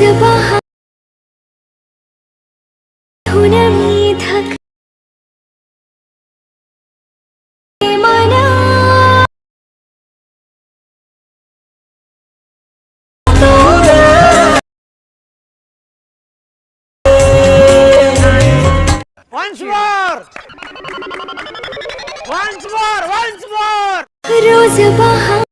أصبح هنا بيدك Once more! Once more! Once more!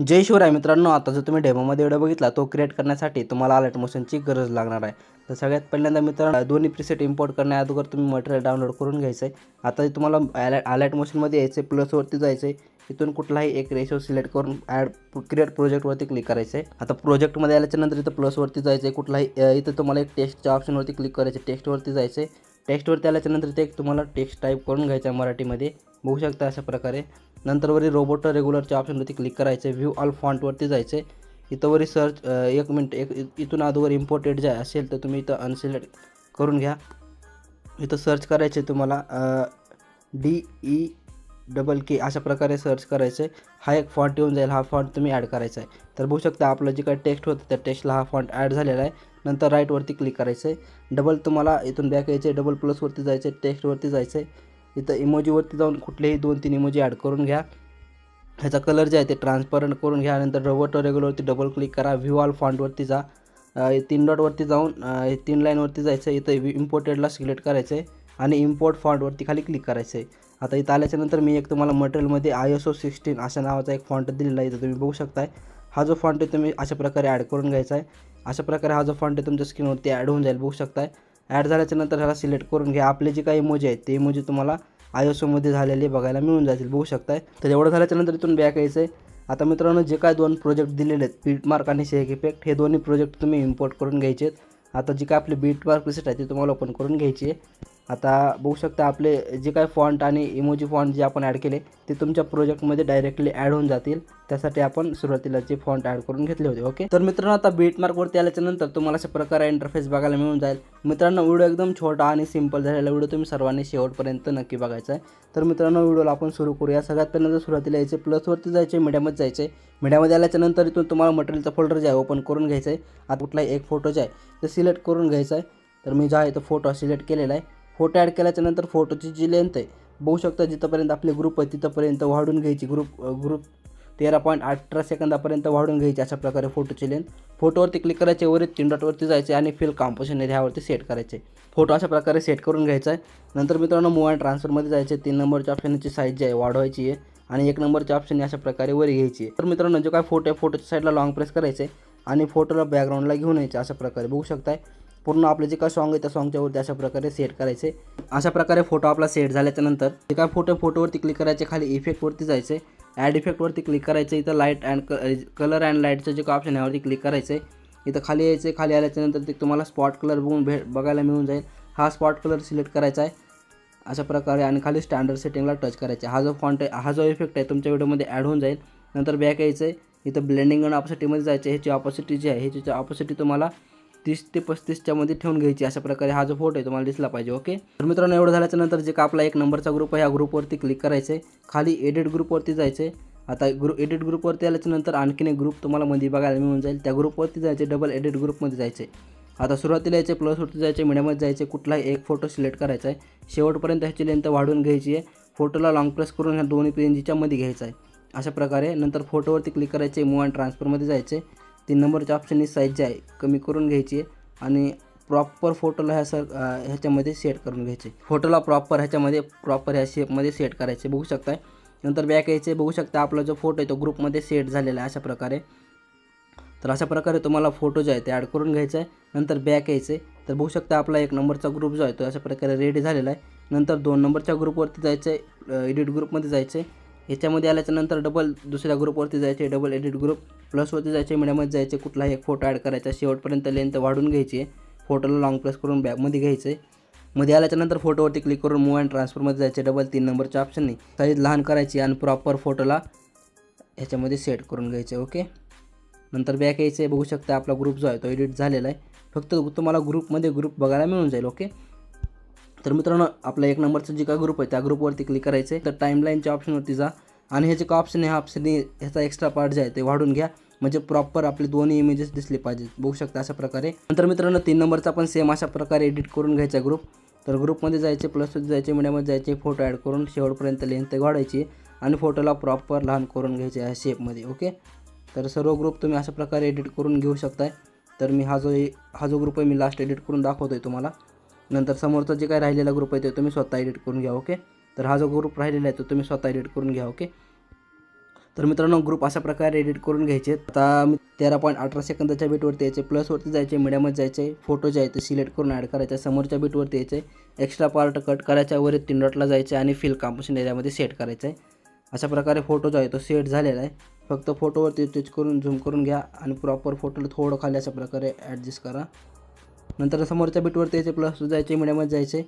जय शिवराय मित्रांनो आता जो तुम्ही डेमोमध्ये व्हिडिओ बघितला तो क्रिएट करण्यासाठी तुम्हाला अलर्ट मोशनची गरज लागणार आहे. तर सगळ्यात पहिल्यांदा मित्रांनो दोन्ही प्रिसेट इम्पोर्ट करण्या अगोदर तुम्ही मटेरियल डाउनलोड करून घ्यायचं आहे आता तुम्हाला अलर्ट अलर्ट मोशनमध्ये यायचं आहे प्लसवरती जायचं आहे इथून कुठलाही एक रेशो सिलेक्ट करून ॲड क्रिएट प्रोजेक्टवरती क्लिक करायचं आहे आता प्रोजेक्टमध्ये आल्याच्यानंतर इथं प्लसवरती जायचं आहे कुठलाही इथं तुम्हाला एक टेस्टच्या ऑप्शनवरती क्लिक करायचं टेस्टवरती टेक्स्टवरती जायचं आहे टेक्स्टवरती आल्याच्यानंतर ते एक तुम्हाला टेक्स्ट टाईप करून घ्यायचा आहे मराठीमध्ये. बघू शकता अशा प्रकारे. नंतरवरी रोबोट रेग्युलरच्या ऑप्शनवरती क्लिक करायचं व्ह्यू ऑल फॉन्टवरती जायचं आहे. सर्च एक मिनट एक इथून अगोदर इम्पोर्टेड जे असेल तर तुम्ही इथं अनसिलेक्ट करून घ्या. इथं सर्च करायचे तुम्हाला डी ई डबल के अशा प्रकारे सर्च करायचं आहे. हा एक फॉन्ट येऊन जाईल. हा फॉन्ट तुम्ही ॲड करायचा आहे. तर बघू शकता आपलं जे काही टेक्स्ट होतं त्या टेक्स्टला हा फॉन्ट ॲड झालेला आहे. नंतर राईटवरती क्लिक करायचं आहे डबल तुम्हाला इथून बॅक यायचं आहे डबल प्लसवरती जायचं आहे टेक्स्टवरती जायचं आहे इथं इमोजीवरती जाऊन कुठलेही दोन तीन इमोजी ॲड करून घ्या. ह्याचा कलर जे आहे ते ट्रान्सपरंट करून घ्या. नंतर रोबोट रेग्युलरवरती डबल क्लिक करा. व्ह्यू ऑल फॉन्टवरती जा. तीन डॉटवरती जाऊन तीन लाईनवरती जायचं आहे इथं इम्पोर्टेडला सिलेक्ट करायचं आहे आणि इम्पोर्ट फॉन्टवरती खाली क्लिक करायचं आहे आता इथं आल्याच्यानंतर मी एक तुम्हाला मटेरियलमध्ये आय एस ओ सिक्स्टीन अशा नावाचा एक फॉन्ट दिलेला आहे. इथं तुम्ही बघू शकताय. हा जो फॉन्ट आहे तुम्ही अशा प्रकारे ॲड करून घ्यायचा आहे अशा प्रकारे हा जो फॉन्ट आहे तुमच्या स्क्रीनवरती ॲड होऊन जाईल बघू शकताय. ॲड झाल्याच्यानंतर ह्याला सिलेक्ट करून घ्या. आपले जे काही इमोजी आहेत ते इमोजी तुम्हाला आय ओसोमध्ये ओमध्ये झालेले बघायला मिळून जातील बघू शकताय. तर एवढं झाल्याच्यानंतर इथून बॅक यायचं आहे. आता मित्रांनो जे काय दोन प्रोजेक्ट दिलेले आहेत बीटमार्क आणि शेक इफेक्ट हे दोन्ही प्रोजेक्ट तुम्ही इम्पोर्ट करून घ्यायचे आहेत. आता जी काय आपली बीट मार्क आहे ती तुम्हाला ओपन करून घ्यायची आहे. आता बघू शकता आपले जे काय फॉन्ट आणि इमोजी फॉन्ट जे आपण ॲड केले ते तुमच्या प्रोजेक्टमध्ये डायरेक्टली ॲड होऊन जातील. त्यासाठी आपण सुरुवातीला जे फॉन्ट ॲड करून घेतले होते ओके तर मित्रांनो आता बीट मार्कवरती आल्याच्यानंतर तुम्हाला अशा प्रकारे इंटरफेस बघायला मिळून जाईल. मित्रांनो व्हिडिओ एकदम छोटा आणि सिंपल झालेला व्हिडिओ तुम्ही सर्वांनी शेवटपर्यंत नक्की बघायचा आहे. तर मित्रांनो व्हिडिओला आपण सुरू करूया. सगळ्यात पहिल्यांदा सुरुवातीला यायचे प्लसवरती जायचे मीडियामध्ये जायचे. मीडियामध्ये आल्याच्यानंतर इथून तुम्हाला मटेरियलचा फोल्डर जे आहे ओपन करून घ्यायचं आहे. आता कुठलाही एक फोटो जे आहे ते सिलेक्ट करून घ्यायचा आहे. तर मी जो आहे तो फोटो सिलेक्ट केलेला आहे. फोटो ॲड केल्याच्यानंतर फोटोची जी लेंथ आहे बघू शकता जिथंपर्यंत आपले ग्रुप आहे तिथंपर्यंत वाढून घ्यायची. ग्रुप ग्रुप तेरा पॉईंट अठरा सेकंदापर्यंत वाढून घ्यायची अशा प्रकारे फोटोची लेंथ फोटोवरती क्लिक करायचे वरील तीन डॉटवरती जायचे आणि फिल कॉम्पोजिशन ह्यावरती सेट करायचे. फोटो अशा प्रकारे सेट करून घ्यायचा आहे. नंतर मित्रांनो मूव अँड ट्रान्सफरमध्ये जायचे. तीन नंबरच्या ऑप्शनची साईज जी आहे वाढवायची आहे. आणि एक नंबरच्या ऑप्शन अशा प्रकारे वर घ्यायची आहे. तर मित्रांनो जो काय फोटो आहे फोटोच्या साईडला लॉंग प्रेस करायचे आणि फोटोला बॅकग्राऊंडला घेऊन यायचे अशा प्रकारे. बघू शकताय. पूर्ण आपले जे काय सॉंग आहे त्या सॉंगच्यावरती अशा प्रकारे सेट करायचे. अशा प्रकारे फोटो आपला सेट झाल्याच्यानंतर जे काय फोटो फोटोवरती क्लिक करायचे खाली इफेक्टवरती जायचे. ॲड इफेक्टवरती क्लिक करायचं इथं लाइट अँड कलर अँड लाईटचं जे काय ऑप्शन आहे यावरती क्लिक करायचं. इथं खाली यायचं खाली आल्याच्यानंतर ते तुम्हाला स्पॉट कलर बघून भे बघायला मिळून जाईल. हा स्पॉट कलर सिलेक्ट करायचा आहे. अशा प्रकारे आणि खाली स्टँडर्ड सेटिंगला टच करायचे. हा जो फॉन्ट आहे हा जो इफेक्ट आहे तुमच्या व्हिडिओमध्ये ॲड होऊन जाईल. नंतर बॅक यायचं. आहे इथं ब्लेंडिंग आणि ऑपॉसिटीमध्ये जायचं. ह्याची ऑपॉसिटी जी आहे ह्याची ऑपॉसिटी तुम्हाला तीस ते पस्तीसच्या मध्ये ठेवून घ्यायची अशा प्रकारे हा जो फोटो आहे तुम्हाला दिसला पाहिजे ओके तर मित्रांनो एवढं झाल्याच्यानंतर जे का आपला एक नंबरचा ग्रुप आहे ह्या ग्रुपवरती क्लिक करायचं आहे खाली एडिट ग्रुपवरती जायचं आहे आता ग्रुप एडिट ग्रुपवरती आल्याच्यानंतर आणखीन एक ग्रुप तुम्हाला मध्ये बघायला मिळून जाईल. त्या ग्रुपवरती जायचे डबल एडिट ग्रुपमध्ये जायचे आता सुरुवातीला यायचे प्लसवरती जायचे मीडियामध्ये जायचे कुठलाही एक फोटो सिलेक्ट करायचा आहे. शेवटपर्यंत ह्याची लेंथ वाढवून घ्यायची आहे. फोटोला लॉंग प्रेस करून ह्या दोन्ही पेंजीच्या मध्ये घ्यायचा आहे. अशा प्रकारे नंतर फोटोवरती क्लिक करायचे मूव अँड ट्रान्सफरमध्ये जायचे तीन नंबरच्या ऑप्शननी साईज जी आहे कमी करून घ्यायची आहे आणि प्रॉपर फोटोला ह्या सर ह्याच्यामध्ये सेट करून घ्यायचे. फोटोला प्रॉपर ह्याच्यामध्ये प्रॉपर ह्या शेपमध्ये सेट करायचे. बघू शकताय? नंतर बॅक यायचे. बघू शकता आपला जो फोटो आहे तो ग्रुपमध्ये सेट झालेला आहे अशा प्रकारे. तर अशा प्रकारे तुम्हाला फोटो जे आहे ते ॲड करून घ्यायचं आहे. नंतर बॅक यायचे. तर बघू शकता आपला एक नंबरचा ग्रुप जो आहे तो अशा प्रकारे रेडी झालेला आहे. नंतर दोन नंबरच्या ग्रुपवरती जायचं आहे एडिट ग्रुपमध्ये जायचं आहे याच्यामध्ये आल्याच्यानंतर डबल दुसऱ्या ग्रुपवरती जायचे डबल एडिट ग्रुप प्लसवरती जायचे मीडियामध्ये जायचे कुठलाही एक फोटो ॲड करायचा शेवटपर्यंत लेंथ वाढून घ्यायची आहे फोटोला लॉंग प्रेस करून बॅगमध्ये घ्यायचं. आहे मध्ये आल्याच्यानंतर फोटोवरती क्लिक करून मूव अँड ट्रान्सफरमध्ये जायचे डबल तीन नंबरच्या ऑप्शननी साईज लहान करायची आणि प्रॉपर फोटोला ह्याच्यामध्ये सेट करून घ्यायचे ओके नंतर बॅक यायचं आहे बघू शकता आपला ग्रुप जो आहे तो एडिट झालेला आहे. फक्त तुम्हाला ग्रुपमध्ये ग्रुप बघायला मिळून जाईल ओके तर मित्रांनो आपला एक नंबरचा जे काय ग्रुप आहे त्या ग्रुपवरती क्लिक करायचं आहे तर टाईमलाईनच्या ऑप्शनवरती जा. आणि ह्याचे का ऑप्शन आहे हा ऑप्शन ह्याचा एक्स्ट्रा पार्ट जे आहे ते वाढून घ्या. म्हणजे प्रॉपर आपले दोन्ही इमेजेस दिसले पाहिजेत. बघू शकता अशा प्रकारे. नंतर मित्रांनो तीन नंबरचा पण सेम अशा प्रकारे एडिट करून घ्यायचा ग्रुप तर ग्रुपमध्ये जायचे प्लसमध्ये जायचे मीडियामध्ये जायचे फोटो ॲड करून शेवटपर्यंत लेंथ वाढायची. आणि फोटोला प्रॉपर लहान करून घ्यायचे या शेपमध्ये ओके तर सर्व ग्रुप तुम्ही अशा प्रकारे एडिट करून घेऊ शकताय. तर मी हा जो हा जो ग्रुप आहे मी लास्ट एडिट करून दाखवतो आहे तुम्हाला. नंतर समोरचा जे काय राहिलेला ग्रुप आहे ते तुम्ही स्वतः एडिट करून घ्या ओके तर हा जो ग्रुप राहिलेला आहे तो तुम्ही स्वतः एडिट करून घ्या ओके तर मित्रांनो ग्रुप अशा प्रकारे एडिट करून घ्यायचे. आता मी तेरा पॉईंट अठरा सेकंदाच्या बीटवरती यायचे प्लसवरती जायचे मीडियामध्ये जायचे फोटो जे आहे ते सिलेक्ट करून ॲड करायचे समोरच्या बीटवरती यायचे एक्स्ट्रा पार्ट कट करायच्या वर तीन डॉटला जायचे आणि फिल कॉम्पोशन एरियामध्ये सेट करायचं. आहे अशा प्रकारे फोटो जो आहे तो सेट झालेला आहे. फक्त फोटोवरती टच करून झूम करून घ्या आणि प्रॉपर फोटोला थोडं खाली अशा प्रकारे ॲडजस्ट करा. नंतर समोरच्या बीटवरती यायचे प्लस जायचे मीडियामध्ये जायचे.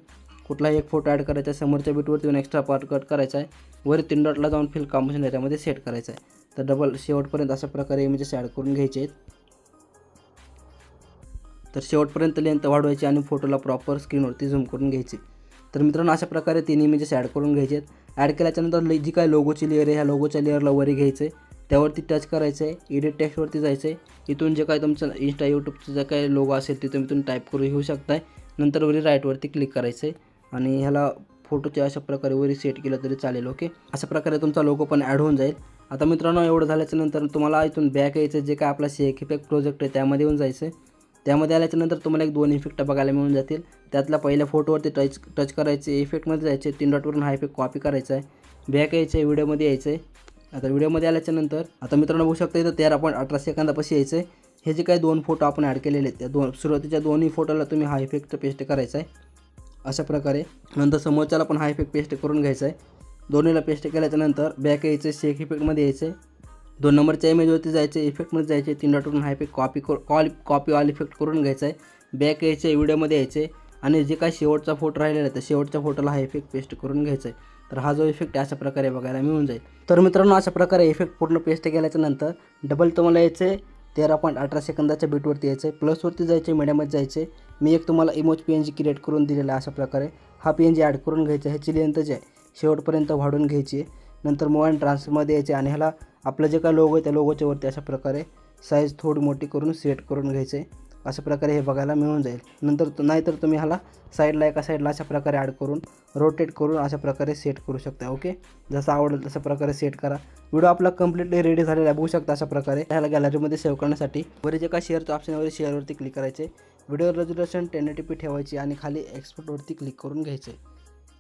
कुठलाही एक फोटो ॲड करायचा आहे समोरच्या बीटवरती येऊन एक्स्ट्रा पार्ट कट करायचा आहे. वर तीन डॉटला जाऊन फिल कॉम्बिनेशन याच्यामध्ये सेट करायचं आहे. तर डबल शेवटपर्यंत अशा प्रकारे इमेजेस ॲड करून घ्यायचे आहेत. तर शेवटपर्यंत लेंथ वाढवायची आणि फोटोला प्रॉपर स्क्रीनवरती झूम करून घ्यायची. तर मित्रांनो अशा प्रकारे तीन इमेजेस ॲड करून घ्यायचे आहेत. ॲड केल्याच्यानंतर जी काय लोगोची लेअर आहे ह्या लोगोच्या लेअरला वरी घ्यायचं. आहे त्यावरती टच करायचं आहे एडिट टेक्स्टवरती जायचं आहे इथून जे काय तुमचं इंस्टा यूट्यूबचं जे काय लोगो असेल ते तुम्ही तुम्ही टाईप करून घेऊ शकताय. नंतर वरी राईटवरती क्लिक करायचं आहे आणि ह्याला फोटोच्या अशा प्रकारे वरी सेट केलं तरी चालेल ओके अशा प्रकारे तुमचा लोगो पण ॲड होऊन जाईल. आता मित्रांनो एवढं झाल्याच्यानंतर तुम्हाला इथून बॅक यायचं जे काय आपला शेक इफेक्ट प्रोजेक्ट आहे त्यामध्ये येऊन जायचं आहे त्यामध्ये आल्याच्यानंतर तुम्हाला एक दोन इफेक्ट बघायला मिळून जातील. त्यातल्या पहिल्या फोटोवरती टच टच करायचे इफेक्टमध्ये जायचे तीन डॉटवरून हा इफेक्ट कॉपी करायचा आहे बॅक यायचं आहे व्हिडिओमध्ये यायचं आहे आता व्हिडिओमध्ये आल्याच्यानंतर आता मित्रांनो बघू शकता इथं तेरा पॉईंट अठरा सेकंदापाशी यायचं आहे हे जे काही दोन फोटो आपण ॲड केलेले आहेत त्या दोन सुरुवातीच्या दोन्ही फोटोला तुम्ही हा इफेक्ट पेस्ट करायचा आहे अशा प्रकारे. नंतर समोरच्याला पण हा इफेक्ट पेस्ट करून घ्यायचा आहे दोन्हीला पेस्ट केल्याच्यानंतर बॅक यायचं शेक इफेक्टमध्ये यायचं आहे दोन नंबरच्या इमेजवरती जायचे इफेक्टमध्ये जायचे तीन डॉटवरून हा effect copy call copy all effect करून घ्यायचा आहे बॅक यायचे व्हिडिओमध्ये यायचे आणि जे काय शेवटचा फोटो राहिलेला आहे त्या शेवटच्या फोटोला हा इफेक्ट पेस्ट करून घ्यायचा आहे तर हा जो इफेक्ट आहे अशा प्रकारे बघायला मिळून जाईल. तर मित्रांनो अशा प्रकारे इफेक्ट पूर्ण पेस्ट केल्याच्यानंतर डबल तुम्हाला यायचे तेरा पॉईंट अठरा सेकंदाच्या बीटवरती यायचं. आहे प्लसवरती जायचे मिडियममध्ये जायचे. मी एक तुम्हाला image P N G create करून दिलेला अशा प्रकारे. हा पी एन जी ॲड करून घ्यायचा ह्याची लेंथ जी आहे शेवटपर्यंत वाढून घ्यायची. आहे नंतर मोबाईल ट्रान्सफरमध्ये यायचे आणि ह्याला आपलं जे काय लोगो आहे त्या लोगोच्या वरती अशा प्रकारे साईज थोडी मोठी करून सेट करून घ्यायचे. अशा प्रकारे हे बघायला मिळून जाईल. नंतर नाहीतर तुम्ही ह्याला साईडला एका साईडला अशा प्रकारे ॲड करून रोटेट करून अशा प्रकारे सेट करू शकता ओके जसं आवडेल तशा प्रकारे सेट करा. व्हिडिओ आपला कम्प्लिटली रेडी झालेला बघू शकता अशा प्रकारे. ह्याला गॅलरीमध्ये सेव्ह करण्यासाठी वर जे का शेअरचं ऑप्शन आहे शेअरवरती क्लिक करायचे. Video resolution ten eighty P ठेवायची आणि खाली एक्सपोर्टवरती क्लिक करून घ्यायचे.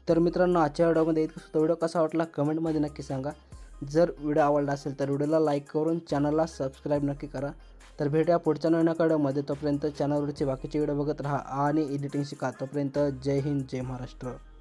तर मित्रांनो आजच्या व्हिडिओमध्ये इतकं व्हिडिओ कसा वाटला कमेंटमध्ये नक्की सांगा. जर व्हिडिओ आवडला असेल तर व्हिडिओला लाईक करून चॅनलला सबस्क्राईब नक्की करा. तर भेटूया पुढच्या नवीनाकडमध्ये तोपर्यंत चॅनलवरचे बाकीचे व्हिडिओ बघत राहा आणि एडिटिंग शिका. तोपर्यंत जय हिंद जय महाराष्ट्र.